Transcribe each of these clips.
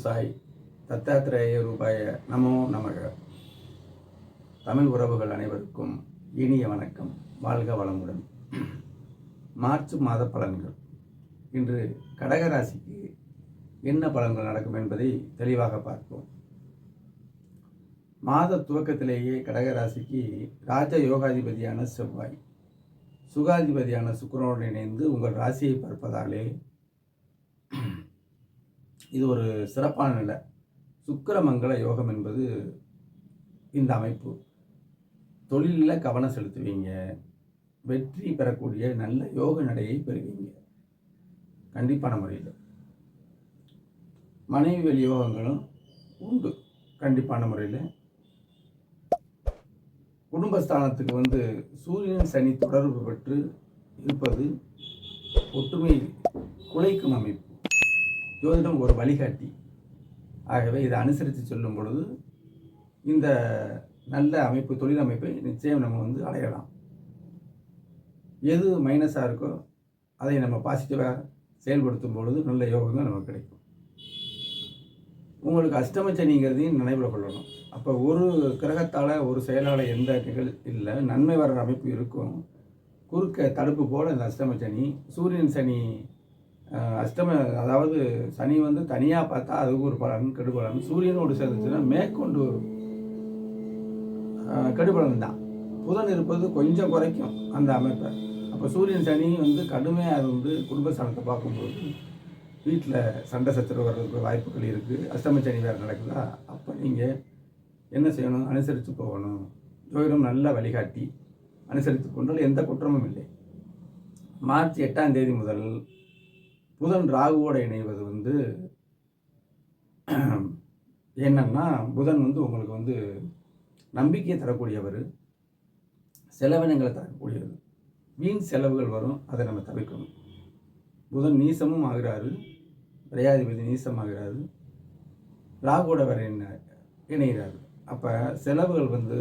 சாய் தத்தாத்திரேய ரூபாய நமோ நமக. தமிழ் உறவுகள் அனைவருக்கும் இனிய வணக்கம். வாழ்க வளமுடன். மார்ச் மாத பலன்கள். இன்று கடகராசிக்கு என்ன பலன்கள் நடக்கும் என்பதை தெளிவாக பார்ப்போம். மாத துவக்கத்திலேயே கடகராசிக்கு ராஜ யோகாதிபதியான செவ்வாய். சுகாதிபதியான சுக்கரனுடன் இணைந்து உங்கள் ராசியை பார்ப்பதாலே இது ஒரு சிறப்பான நிலை. சுக்கிரமங்கல யோகம் என்பது இந்த அமைப்பு. தொழிலில் கவனம் செலுத்துவீங்க. வெற்றி பெறக்கூடிய நல்ல யோக நடையை பெறுவீங்க. கண்டிப்பான முறையில். மனைவி வெளி யோகங்களும் உண்டு. கண்டிப்பான முறையில். குடும்பஸ்தானத்துக்கு வந்து சூரியன் சனி தொடர்பு பெற்று இருப்பது ஒற்றுமை குலைக்கும் அமைப்பு. ஜோதிடம் ஒரு வழிகாட்டி. ஆகவே இதை அனுசரித்து சொல்லும் பொழுது இந்த நல்ல அமைப்பு தொழில் அமைப்பை நிச்சயம் நம்ம வந்து அடையலாம். எது மைனஸாக இருக்கோ அதை நம்ம பாசிட்டிவாக செயல்படுத்தும் பொழுது நல்ல யோகங்கள் நமக்கு கிடைக்கும். உங்களுக்கு அஷ்டம சனிங்கிறதையும் நினைவில் கொள்ளணும். அப்போ ஒரு கிரகத்தால் ஒரு செயலால் எந்த நிகழ் இல்லை நன்மை வர்ற அமைப்பு இருக்கும். குறுக்க தடுப்பு போல் இந்த அஷ்டம சனி சூரியன் சனி அஷ்டம அதாவது சனி வந்து தனியாக பார்த்தா அதுக்கு ஒரு பலன் கெடுபலன் சூரியனோடு சேர்ந்துச்சுன்னா மேற்கொண்டு வரும். கெடுபலன் தான். புதன் இருப்பது கொஞ்சம் குறைக்கும் அந்த அமைப்பை. அப்போ சூரியன் சனி வந்து கடுமையாக இருந்து குடும்பஸ்தானத்தை பார்க்கும்போது வீட்டில் சண்டை சச்சரவு வர்றதுக்கு வாய்ப்புகள் இருக்குது அஷ்டம சனி வேறு நடக்குதா? அப்போ நீங்கள் என்ன செய்யணும்? அனுசரித்து போகணும். ஜோதிடம் நல்ல வழிகாட்டி. அனுசரித்து கொண்டால் எந்த குற்றமும் இல்லை. மார்ச் எட்டாம் தேதி முதல் புதன் ராகுவோட இணைவது வந்து என்னன்னா புதன் வந்து உங்களுக்கு வந்து நம்பிக்கையை தரக்கூடியவர் செலவினங்களை தரக்கூடியவர். வீண் செலவுகள் வரும் அதை நம்ம தவிர்க்கணும். புதன் நீசமும் ஆகிறாரு பிரயாதிபதி நீசம் ஆகிறாரு ராகுவோட வர என்ன இணைகிறாரு. அப்போ செலவுகள் வந்து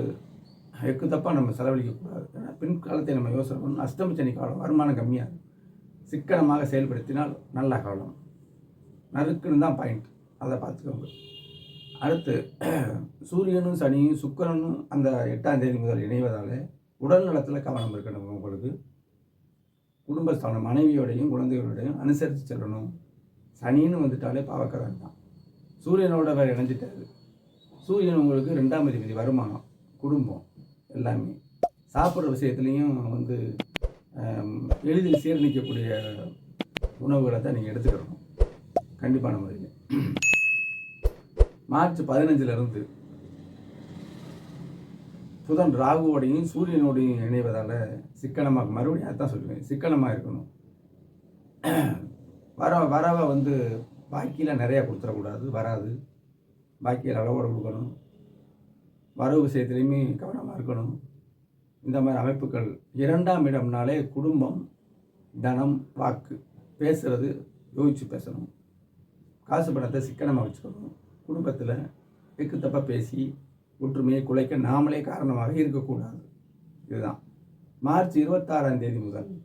எக்கு தப்பாக நம்ம செலவழிக்கக்கூடாது. ஏன்னா பின்காலத்தை நம்ம யோசனை பண்ணணும். அஷ்டமச்சனி காலம் வருமானம் கம்மியாக இருக்கும் சிக்கனமாக செயல்படுத்தினால் நல்ல காலம் நறுக்குன்னு தான் பாயிண்ட் அதை பார்த்துக்கோங்க. அடுத்து சூரியனும் சனியும் சுக்கரனும் அந்த எட்டாம் தேதி முதல் இணைவதால் உடல் நலத்தில் கவனம் இருக்கணும் உங்களுக்கு. குடும்பஸ்தானம் மனைவியோடையும் குழந்தைகளோடையும் அனுசரித்து செல்லணும். சனின்னு வந்துட்டாலே பாவக்கதான் தான். சூரியனோட வேறு இணைஞ்சிட்டாரு. சூரியன் உங்களுக்கு ரெண்டாம் அதிபதி வருமானம் குடும்பம் எல்லாமே. சாப்பிட்ற விஷயத்துலேயும் வந்து எளிதில் சீரணிக்கக்கூடிய உணவுகளை தான் நீங்கள் எடுத்துக்கிறணும் கண்டிப்பான முறையில் மார்ச் பதினஞ்சிலிருந்து புதன் ராகுவோடையும் சூரியனோடையும் இணைவதால் சிக்கனமாக மறுபடியும் அதான் சொல்லுவேன் சிக்கனமாக இருக்கணும். வர வரவை வந்து பாக்கியில் நிறையா கொடுத்துடக்கூடாது வராது. பாக்கியில் அளவோடு கொடுக்கணும். வரவு விஷயத்துலேயுமே கவனமாக இருக்கணும். இந்த மாதிரி அமைப்புகள் இரண்டாம் இடம்னாலே குடும்பம் தனம் வாக்கு. பேசுகிறது யோசிச்சு பேசணும். காசு பணத்தை சிக்கனமாக வச்சுக்கணும். குடும்பத்தில் எக்கு தப்பாக பேசி ஒற்றுமையை குலைக்க நாமளே காரணமாக இருக்கக்கூடாது. இதுதான். மார்ச் இருபத்தாறாம் தேதி முதல்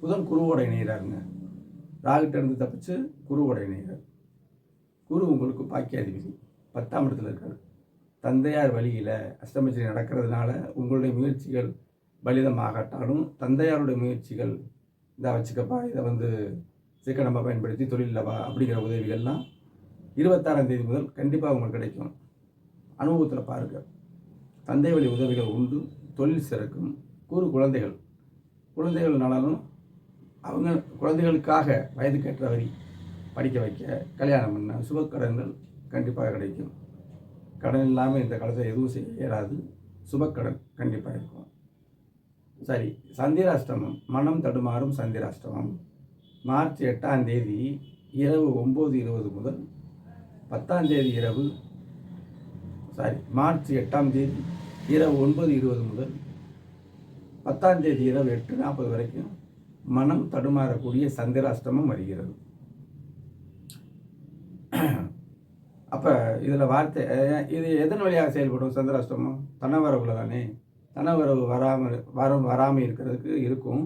புதன் குருவோட இணைகிறாருங்க ராகுட்ட இருந்து தப்பிச்சு குருவோட இணைகிறார் குரு உங்களுக்கு பாக்கியாதிபதி. பத்தாம் இடத்துல இருக்காரு. தந்தையார் வழியில் அஷ்டமச்சரி நடக்கிறதுனால உங்களுடைய முயற்சிகள் பலிதமாகட்டாலும் தந்தையாருடைய முயற்சிகள் இதை வச்சுக்கப்பா இதை வந்து சீக்கிரமாக பயன்படுத்தி தொழிலில்பா அப்படிங்கிற உதவிகள்லாம் இருபத்தாறாம் தேதி முதல் கண்டிப்பாக உங்களுக்கு கிடைக்கும். அனுபவத்தில் பாருங்க. தந்தை வழி உதவிகள் உண்டு தொழில் சிறக்கும் கூறு குழந்தைகள். குழந்தைகள் நலனும் அவங்க குழந்தைகளுக்காக வயதுக்கேற்ற வரி படிக்க வைக்க கல்யாணம் பண்ண சுபக்கடன்கள் கண்டிப்பாக கிடைக்கும். கடன் இல்லாமல் இந்த காலத்தில் எதுவும் செய்ய இயலாது சுபக்கடன் கண்டிப்பாக இருக்கும். சரி சந்திராஷ்டமம். மனம் தடுமாறும் சந்திராஷ்டமம். மார்ச் எட்டாம் தேதி இரவு ஒம்பது இருபது முதல் பத்தாம் தேதி இரவு சாரி மார்ச் எட்டாம் தேதி இரவு ஒன்பது இருபது முதல் பத்தாம் தேதி இரவு எட்டு நாற்பது வரைக்கும் மனம் தடுமாறக்கூடிய சந்திராஷ்டமம் வருகிறது. அப்போ இதில் வார்த்தை இது எதன் வழியாக செயல்படும் சந்திராஷ்டமம்? தனவரவுல தானே தனவரவு வராமல் வரம் வராமல் இருக்கிறதுக்கு இருக்கும்.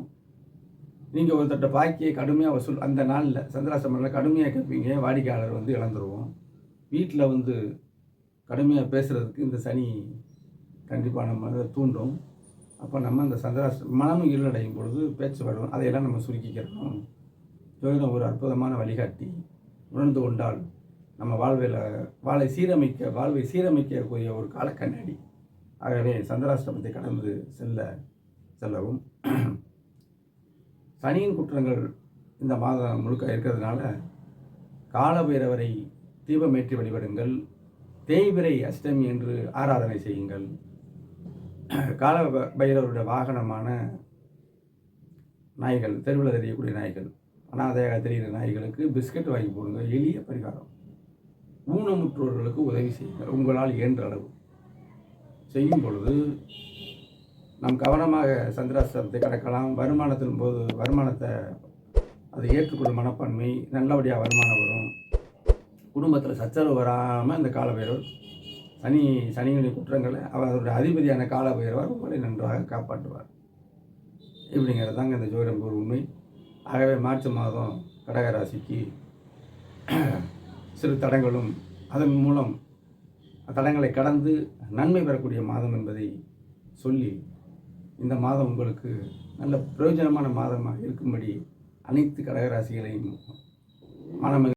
நீங்கள் ஒருத்தட்ட பாக்கியை கடுமையாக வசூல் அந்த நாளில் சந்திராஷ்டமில் கடுமையாக கேட்பீங்க வாடிக்கையாளர் வந்து இழந்துருவோம். வீட்டில் வந்து கடுமையாக பேசுகிறதுக்கு இந்த சனி கண்டிப்பாக நம்ம அதை தூண்டும். அப்போ நம்ம அந்த சந்திராஷ்ட மனமும் இருளடையும் பொழுது பேச்சு வரும். அதையெல்லாம் நம்ம சுருக்கிக்கிறோம். ஜோதிடம் ஒரு அற்புதமான வழிகாட்டி. உணர்ந்து கொண்டால் நம்ம வாழ்வில் வாழை சீரமைக்க வாழ்வை சீரமைக்கக்கூடிய ஒரு கால கண்ணாடி ஆகவே சந்திராஷ்டமத்தை கடந்து செல்ல செல்லவும். சனியின் குற்றங்கள் இந்த மாதம் முழுக்க இருக்கிறதுனால காலபைரவரை தீபமேற்றி வழிபடுங்கள். தேய்பிரை அஷ்டமி என்று ஆராதனை செய்யுங்கள். கால பைரவருடைய வாகனமான நாய்கள் தெருவில் தெரியக்கூடிய நாய்கள் அனாதையாக தெரிகிற நாய்களுக்கு பிஸ்கட் வாங்கி போடுங்க. எளிய பரிகாரம். ஊனமுற்றோர்களுக்கு உதவி செய்யுங்கள் உங்களால் இயன்ற அளவு. செய்யும் பொழுது நாம் கவனமாக சந்திராஷ்டிரத்தை கடக்கலாம். வருமானத்தின் போது வருமானத்தை அதை ஏற்றுக்கொள்ளும் மனப்பான்மை நல்லபடியாக வருமானம் வரும். குடும்பத்தில் சச்சரவு வராமல் இந்த காலபைரவர் சனி சனிகளின் குற்றங்களை அவருடைய அதிபதியான காலபைரவர் உங்களை நன்றாக காப்பாற்றுவார். இப்படிங்கிறது தாங்க இந்த ஜோதிடம் ஒரு உண்மை. ஆகவே மார்ச் மாதம் கடக ராசிக்கு சிறு தடங்களும் அதன் மூலம் தடங்களை கடந்து நன்மை பெறக்கூடிய மாதம் என்பதை சொல்லி இந்த மாதம் உங்களுக்கு நல்ல பிரயோஜனமான மாதமாக இருக்கும்படி அனைத்து கடகராசிகளையும் மனம